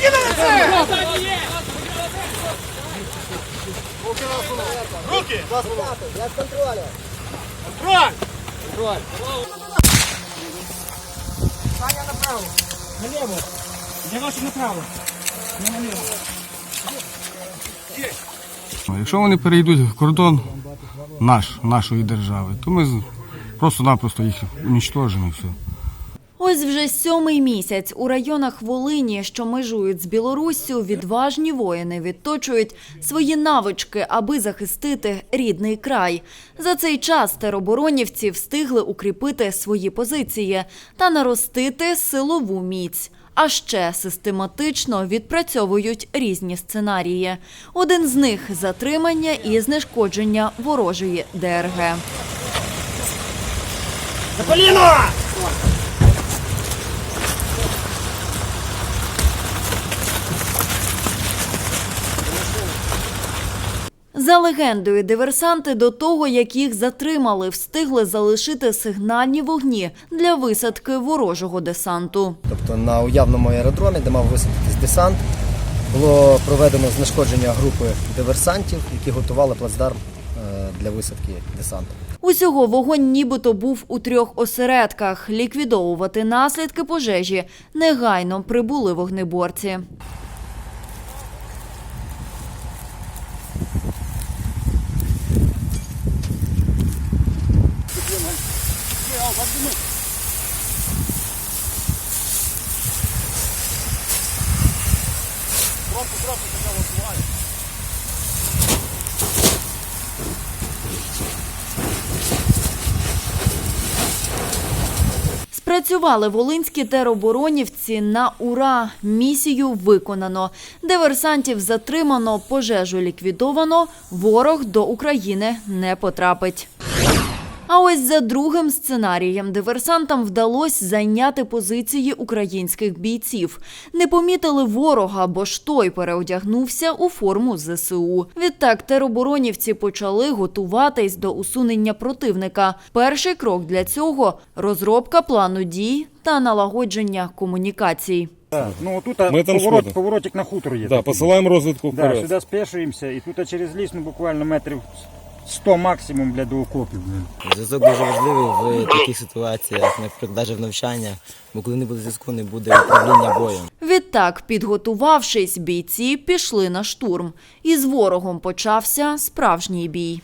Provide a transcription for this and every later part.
Руки на лице! Руки! Я з контролю. Контроль! Саня направо. Наліво. Я вашу направо. Не наліво. Якщо вони перейдуть в кордон наш, нашої держави, то ми просто-напросто їх унічтожимо і все. Ось вже сьомий місяць у районах Волині, що межують з Білоруссю, відважні воїни відточують свої навички, аби захистити рідний край. За цей час тероборонівці встигли укріпити свої позиції та наростити силову міць. А ще систематично відпрацьовують різні сценарії. Один з них затримання і знешкодження ворожої ДРГ. На За легендою, диверсанти до того, як їх затримали, встигли залишити сигнальні вогні для висадки ворожого десанту. Тобто на уявному аеродромі, де мав висадитись десант, було проведено знешкодження групи диверсантів, які готували плацдарм е, для висадки десанту. Усього вогонь нібито був у трьох осередках. Ліквідовувати наслідки пожежі негайно прибули вогнеборці. Спрацювали волинські тероборонівці на ура. Місію виконано. Диверсантів затримано, пожежу ліквідовано. Ворог до України не потрапить. А ось за другим сценарієм диверсантам вдалося зайняти позиції українських бійців. Не помітили ворога, бо ж той переодягнувся у форму ЗСУ. Відтак тероборонівці почали готуватись до усунення противника. Перший крок для цього розробка плану дій та налагодження комунікацій. Да, ну тут Мы там поворот, поворотик на хутор є. Да, такий. посилаємо розвідку Да, вперед. сюди спешуємося і тут через ліс ну, буквально метрів 100 максимум для до окопів. Зв'язок дуже важливий в таких ситуаціях, наприклад, навіть в навчаннях, бо коли не буде зв'язку, не буде управління боєм. Відтак, підготувавшись, бійці пішли на штурм. І з ворогом почався справжній бій.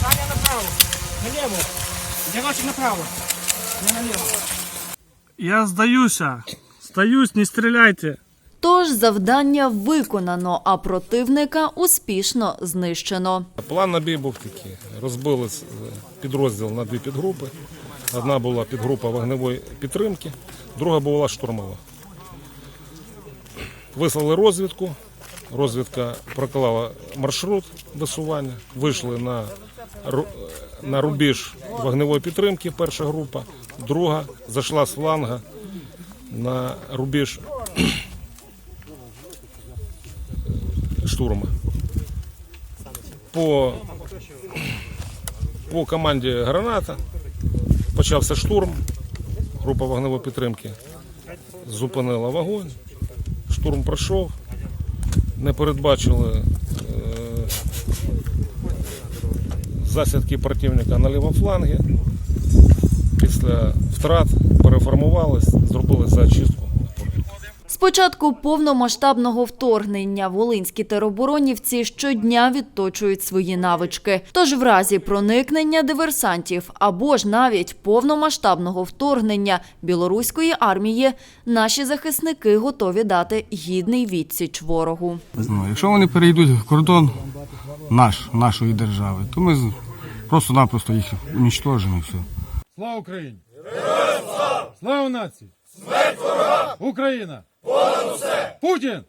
Саня направо. Наліво. Я направо. Я здаюся. Здаюсь, не стріляйте. Тож завдання виконано, а противника успішно знищено. План на бій був такий. Розбили підрозділ на дві підгрупи. Одна була підгрупа вогневої підтримки, друга була штурмова. Вислали розвідку. Розвідка проклала маршрут висування, вийшли на, на рубіж вогневої підтримки, перша група, друга зайшла з фланга на рубіж штурма. По, по команді граната почався штурм. Група вогневої підтримки зупинила вогонь. Штурм пройшов. Не передбачили засідки противника на лівому флангі. Після втрат переформувались, зробили зачистку. З початку повномасштабного вторгнення волинські тероборонівці щодня відточують свої навички. Тож в разі проникнення диверсантів або ж навіть повномасштабного вторгнення білоруської армії наші захисники готові дати гідний відсіч ворогу. Ну, якщо вони перейдуть кордон наш, нашої держави, то ми з- просто-напросто їх унічтожимо і все. Слава Україні! Слава нації! Смерть ворога! Україна! Понад усе! Путін!